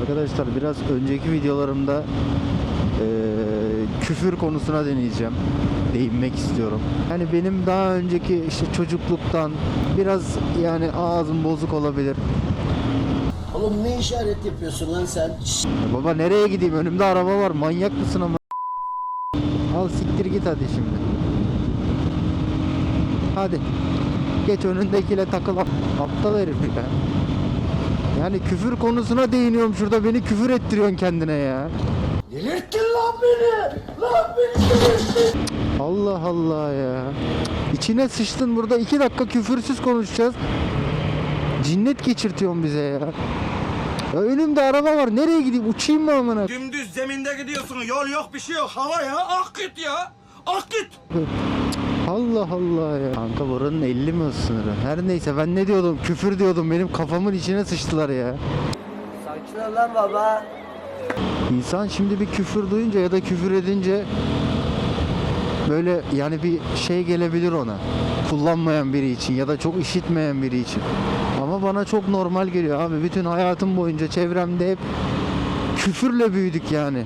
Arkadaşlar biraz önceki videolarımda eee, küfür konusuna deneyeceğim. Değinmek istiyorum. Yani benim daha önceki işte çocukluktan biraz yani ağzım bozuk olabilir. Oğlum ne işaret yapıyorsun lan sen? Ya baba nereye gideyim? Önümde araba var. Manyak mısın ama? Al siktir git hadi şimdi. Hadi. Geç önündekiyle takıl. Aptal herif ya. Yani küfür konusuna değiniyorum şurada beni küfür ettiriyorsun kendine ya. Delirttin lan beni! Lan beni delirttin! Allah Allah ya. İçine sıçtın burada iki dakika küfürsüz konuşacağız. Cinnet geçirtiyorsun bize ya. Ya önümde araba var. Nereye gideyim? Uçayım mı amına? Dümdüz zeminde gidiyorsun. Yol yok bir şey yok. Hava ya. Ak git ya. Ak git. Allah Allah ya. Kanka buranın 50 mi sınırı? Her neyse ben ne diyordum? Küfür diyordum. Benim kafamın içine sıçtılar ya. Sakin ol lan baba. İnsan şimdi bir küfür duyunca ya da küfür edince böyle yani bir şey gelebilir ona. Kullanmayan biri için ya da çok işitmeyen biri için. Ama bana çok normal geliyor abi. Bütün hayatım boyunca çevremde hep küfürle büyüdük yani.